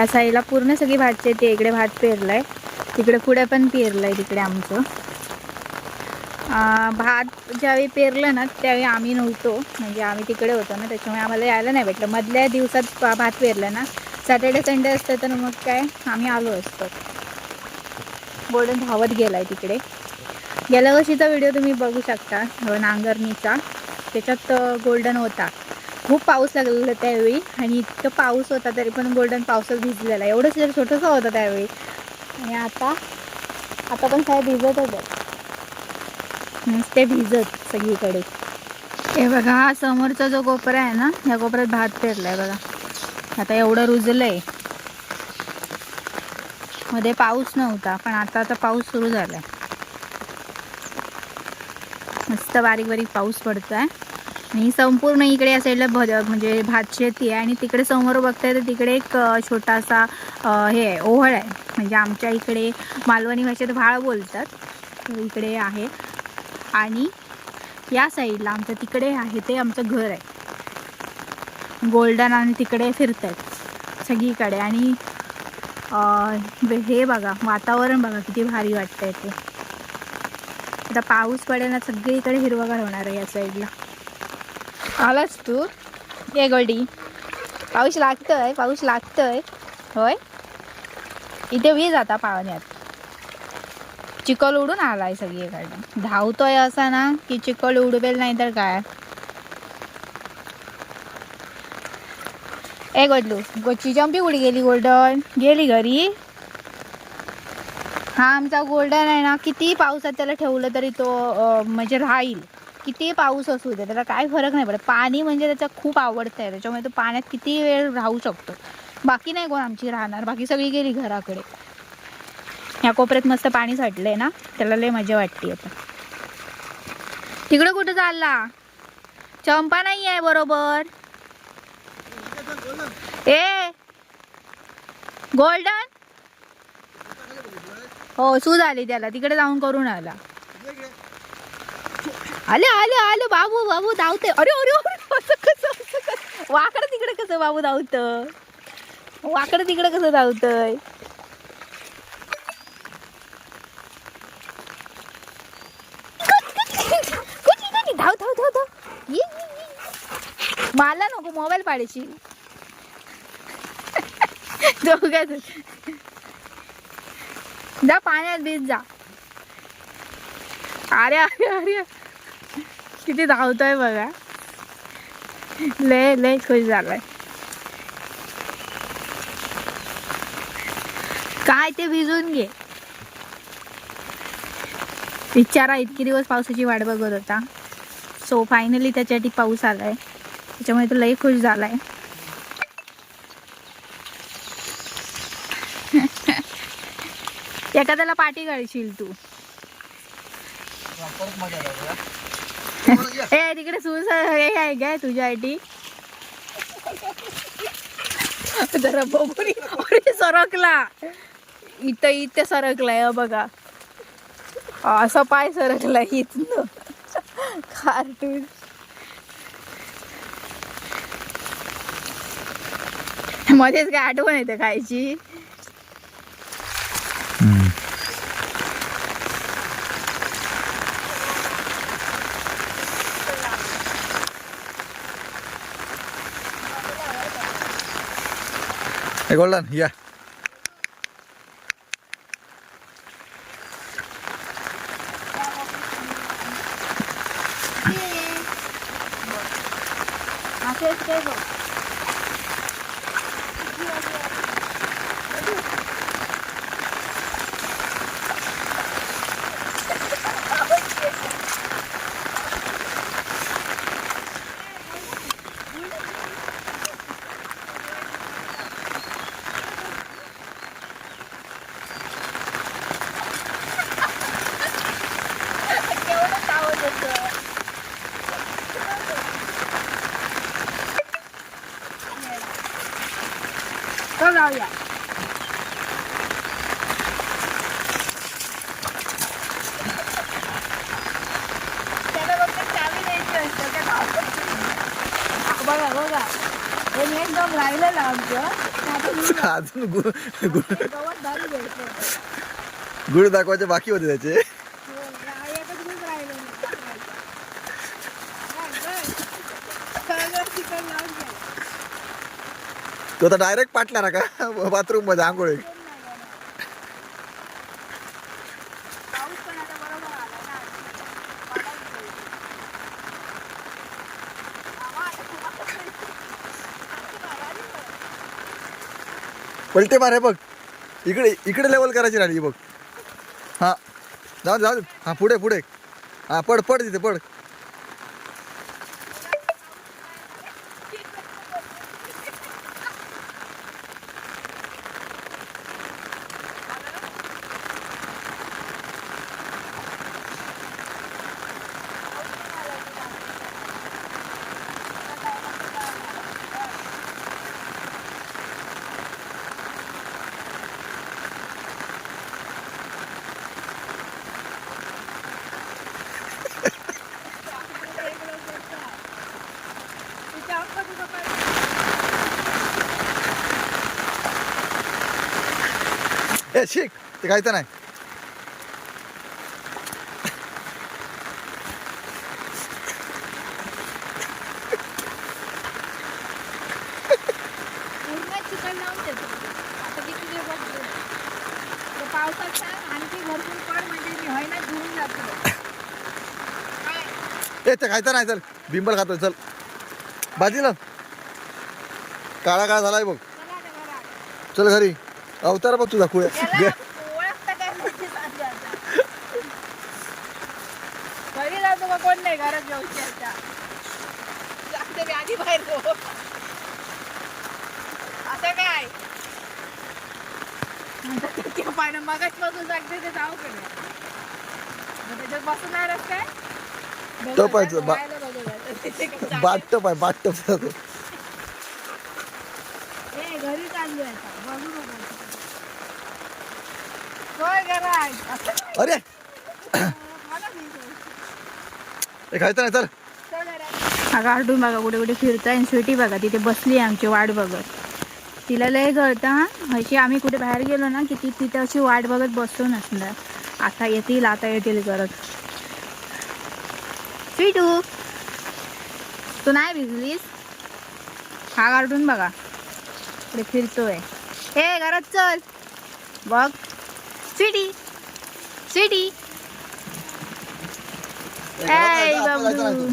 या साईडला पूर्ण सगळी भात शेती इकडे भात पेरलाय. तिकडे पुढे पण पेरलंय तिकडे आमचं. भात ज्यावेळी पेरलं ना त्यावेळी आम्ही नव्हतो. म्हणजे आम्ही तिकडे होतो ना त्याच्यामुळे आम्हाला यायला नाही भेटलं. मधल्या दिवसात भात पेरलं ना सॅटर्डे संडे असतं तर मग काय आम्ही आलो असतो. गोल्डन धावत गेलाय तिकडे. गेल्या वर्षीचा व्हिडिओ तुम्ही बघू शकता नांगरणीचा. त्याच्यात गोल्डन होता. खूप पाऊस लागलेला त्यावेळी आणि इतकं पाऊस होता तरी पण गोल्डन पावसात भिजलेला. एवढंच जर छोटंसं होतं त्यावेळी. आणि आता आता पण काय भिजतच आहे. नुसते भिजत सगळीकडे. हे बघा हा समोरचा जो कोपरा आहे ना या कोपऱ्यात भात पेरलाय बघा. आता एवढं रुजलंय. मध्ये पाऊस नव्हता पण आता आता पाऊस सुरू झालाय. मस्त बारीक बारीक पाऊस पडतोय. आणि संपूर्ण इकडे या साईडला भद म्हणजे भात शेती आहे आणि तिकडे समोर बघताय तर तिकडे एक छोटासा हे आहे, ओहळ आहे. म्हणजे आमच्या इकडे मालवणी भाषेत भाळ बोलतात. इकडे आहे. आणि या साईडला आमचं तिकडे आहे ते आमचं घर आहे. गोल्डन आणि तिकडे फिरत आहेत सगळीकडे. आणि हे बघा वातावरण बघा किती भारी वाटतंय ते. आता पाऊस पडेल ना सगळीकडे हिरवगार होणार आहे या साईडला. आलास तू? ये गोल्डी. पाऊस लागतोय पाऊस लागतोय. होय? इथे वीज आता पाण्यात चिखल उडून आलाय सगळीकडे धावतोय असा ना की चिखल उडवेल नाही तर काय? ए गोडलू गोची जंपी कुठे गेली गोल्डन. गेली घरी? हा आमचा गोल्डन आहे ना किती पावसात त्याला ठेवलं तरी तो म्हणजे राहील. किती पाऊस असू दे त्याला काय फरक नाही पडत. पाणी म्हणजे त्याचा खूप आवडतं आहे त्याच्यामुळे तो पाण्यात किती वेळ राहू शकतो. बाकी नाही कोण आमची राहणार बाकी सगळी गेली घराकडे. या कोपऱ्यात मस्त पाणी साठलंय ना त्याला लय मजा वाटते आता. तिकडं कुठं चालला? चंपा नाही आहे बरोबर. ए गोल्डन? हो सू झाली त्याला तिकडे जाऊन करून आला. आले आले आले बाबू बाबू धावते अरे अरे अरे असं कसं असं कसं? वाकडं तिकडे कसं बाबू धावत? वाकडं तिकडे कसं धावतय? धाव धाव धाव धाव. ये, मला नको मोबाईल पाडायची. जा पाण्यात बीज जा. अरे अरे अरे. किती धावतोय बघा. लय लय खुश झालाय. काय ते भिजून घे. विचारा इतके दिवस पावसाची वाट बघत होता. सो फायनली त्याच्यासाठी पाऊस आलाय. त्याच्यामुळे तो लय खुश झालाय. एखाद्याला पाठी काढशील तू. ए तिकडे सूस हे आहे काय तुझ्यासाठी जरा बघून अरे सरकला. इथं इथे सरकलाय अ बघा. असा पाय सरकला इथनं. कार्टून. मध्येच काय आठवण येते खायची? Hey, hold on, yeah. Okay, okay, okay. तो जाऊया त्याला फक्त चावी द्यायची असते त्या भावाला. बघा बघा हे एकदम राहिलेलं आमचं आता अजून गुळ गुळ गवत भारी भेटतं. गुळ दाखवायचे बाकी होते त्याचे तो आता डायरेक्ट पाटला ना का? बाथरूममध्ये आंघोळ. पलटे मार हे बघ. इकडे इकडे लेवल करायची राहिली बघ. हा जाऊ जाऊ. हा पुढे पुढे. हा पड पड तिथे पड तिच्या अक्का तुझं काय ए शिक ते खायचं नाही पूर्ण चिकन लावून देतो आता किती दिवस बघ. तर पावसात छान आणखी भरपूर पड म्हणजे मी होईना धुवून जातो. काय ए ते खायचं नाही चल. बिंबल खातोय चल. बाजीला काळा काळा झालाय बघ. चल घरी. अवतार बघ तुझा आता. घरी जातो का? कोण नाही घरात जाऊ मी आधी बाहेर असं काय? पाहिजे मगाच पासून सांगते ते जाऊ कडे त्याच्यात बसणार काय? तो पाहिजे, बा- बा बाटप आहे जातो ए घरी चाललोय आता. बघू नको होय घरात असं काय? अरे. हे खायचं नाही हा कार्टून बघा कुठे कुठे फिरताय आणि स्वीटी बघा तिथे बसली आहे आमची वाट बघत. तिला लय कळतं हा? अशी आम्ही कुठे बाहेर गेलो ना की ती तिथे अशी वाट बघत बसतो नसणार. आता येतील आता येतील करत स्वीटू तू नाही भिजलीस? हा कार्टून बघा. इकडे फिरतोय. ए घरात चल. बघ. स्वीटी स्वीटी ए, घरात ए जायचं,